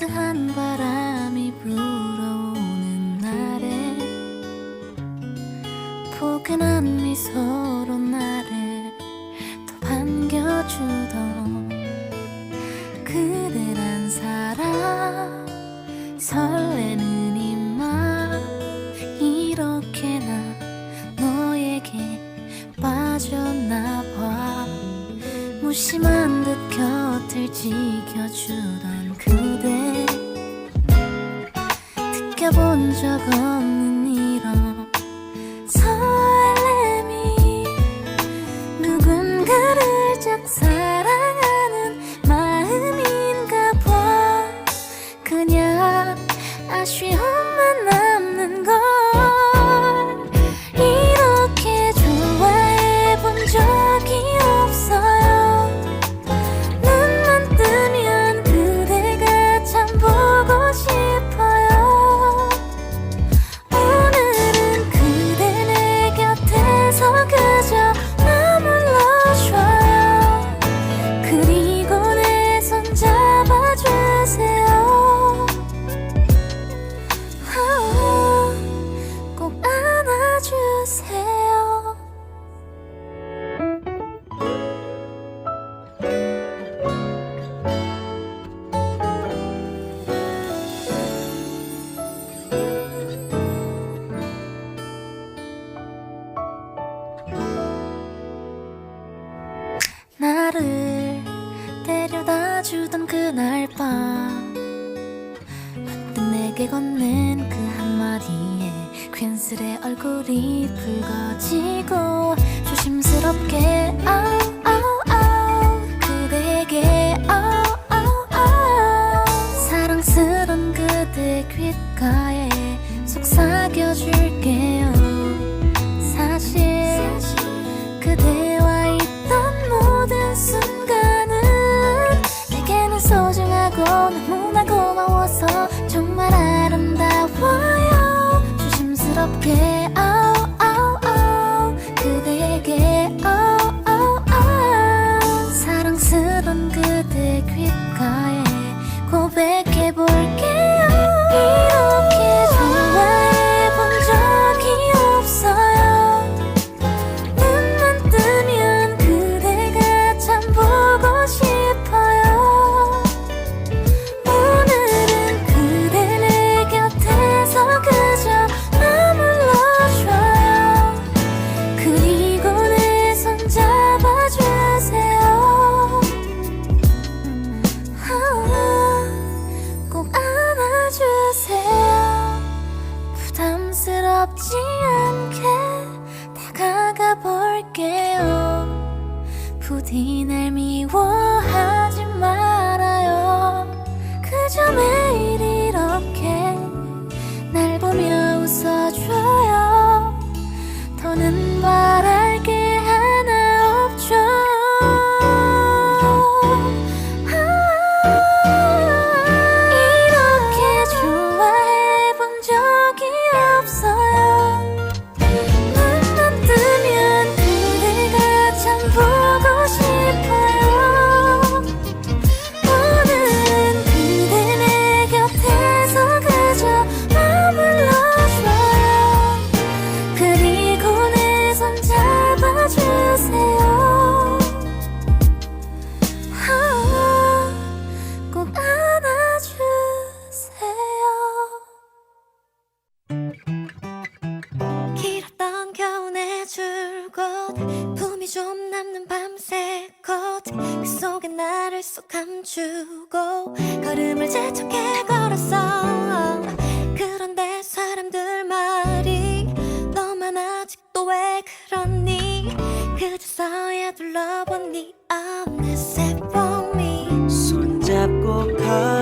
따스한 바람이 불어오는 날에 포근한 미소로 나를 또 반겨주던 그대란 사람. 설레는 이 맘 이렇게나 너에게 빠졌나 봐. 무심한 듯 곁을 지켜주던 그 着更。me up, let's set for me 손잡고 가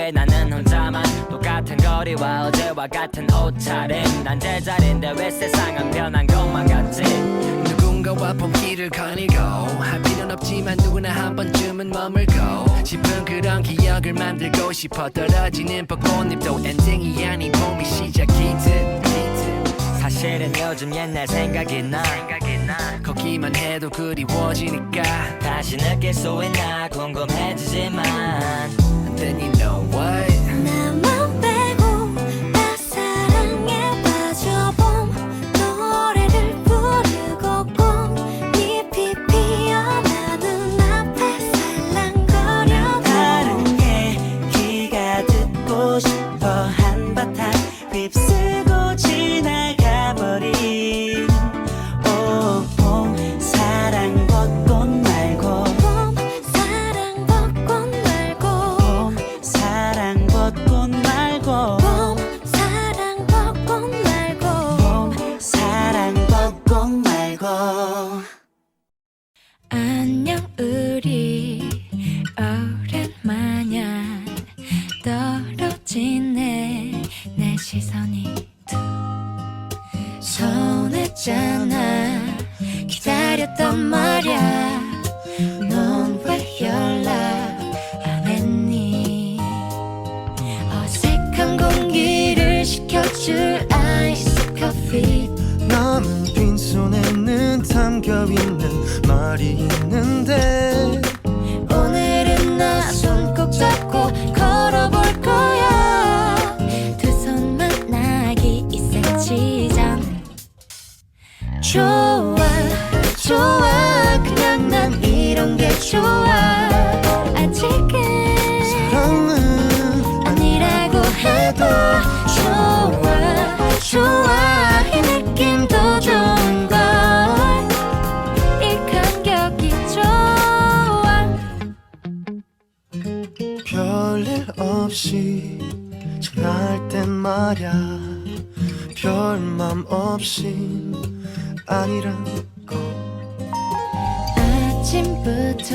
왜 나는 혼자만 똑같은 거리와 어제와 같은 옷차림? 난 제자리인데 왜 세상은 변한 것만 같지? 누군가와 봄길을 거니고 할 필요는 없지만 누구나 한 번쯤은 머물고 싶은 그런 기억을 만들고 싶어 떨어지는 벚꽃잎도 엔딩이 아닌 봄이 시작이듯 사실은 요즘 옛날 생각이 나. 걷기만 해도 그리워지니까. 다시 느낄 수 있나 궁금해지지만 then you know what? 안녕 별맘 없이 아니란 거. 아침부터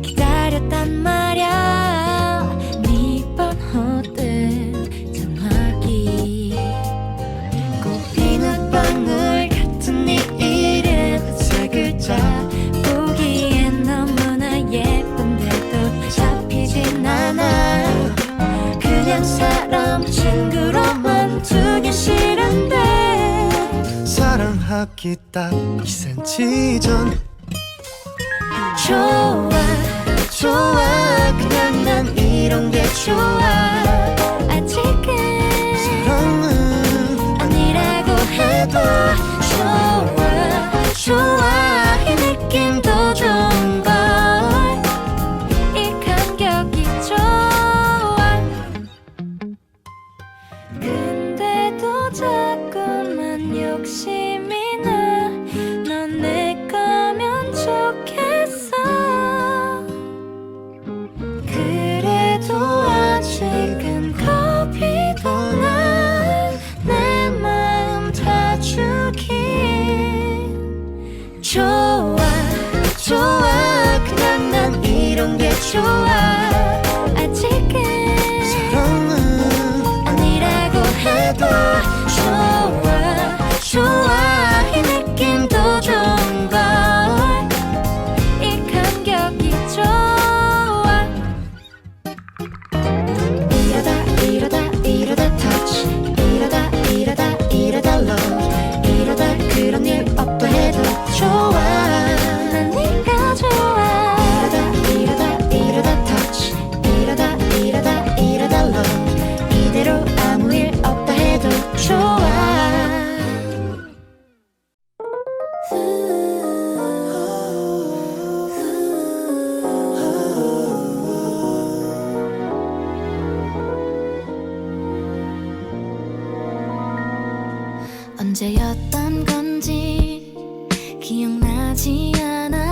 기다렸단 말야. 잡기 딱 2cm 전. 좋아 좋아. 그냥 난 이런 게 좋아. 아직은 사랑은 아니라고 해도 좋아 좋아. 이 느낌도 좋아. you. 기억나지 않아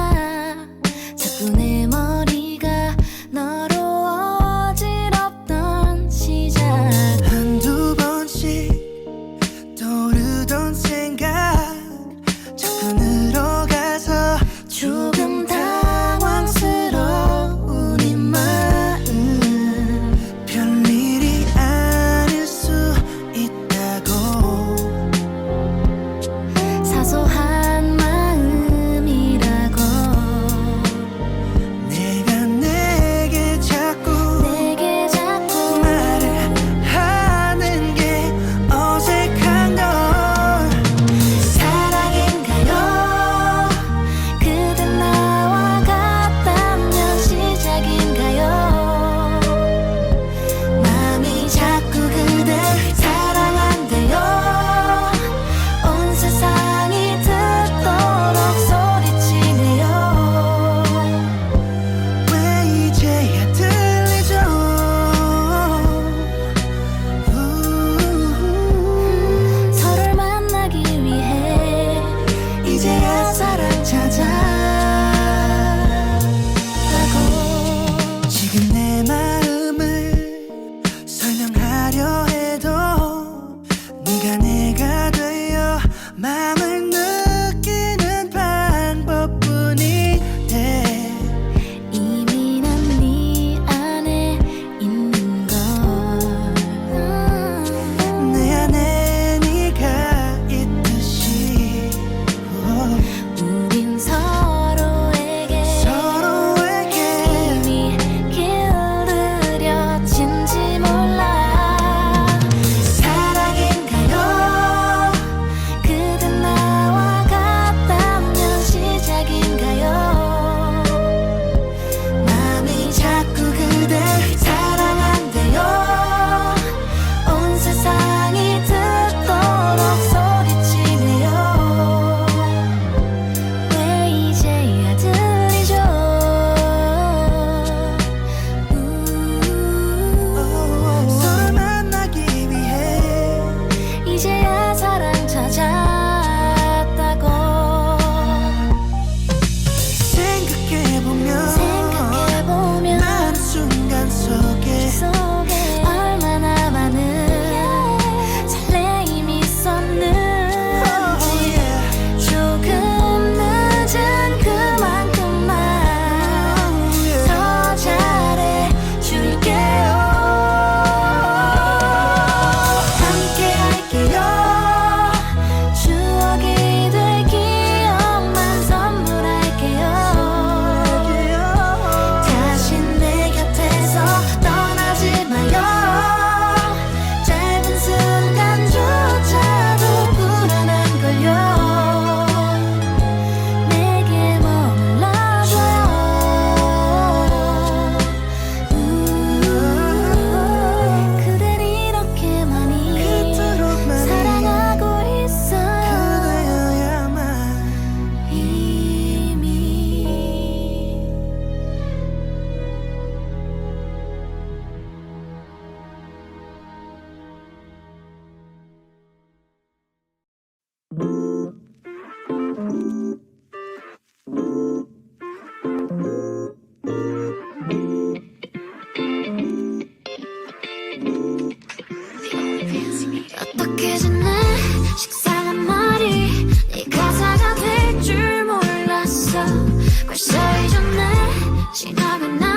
지나간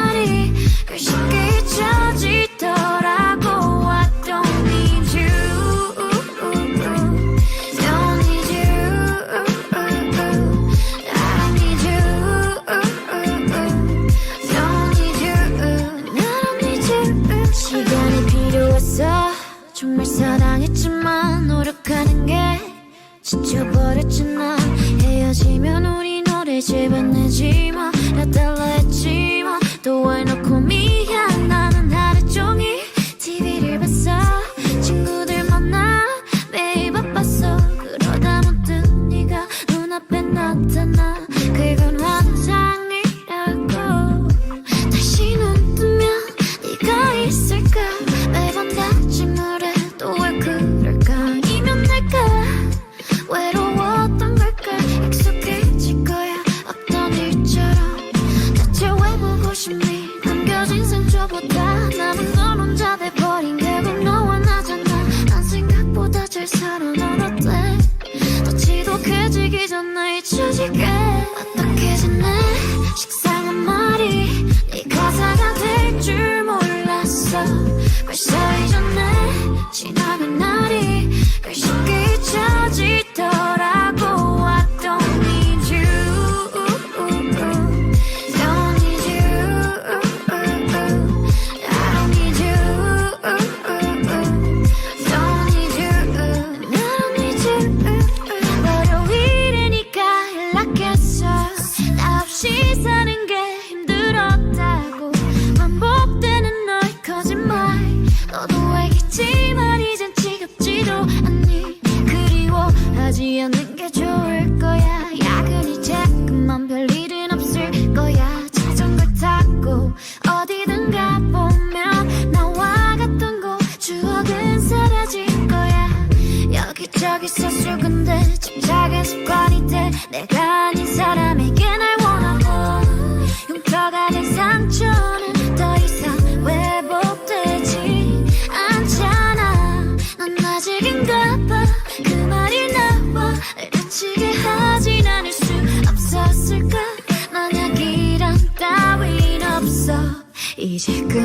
맞춰줄게. 어떻게 지내? 식상한 말이 네 가사가 될 줄 몰랐어. 만약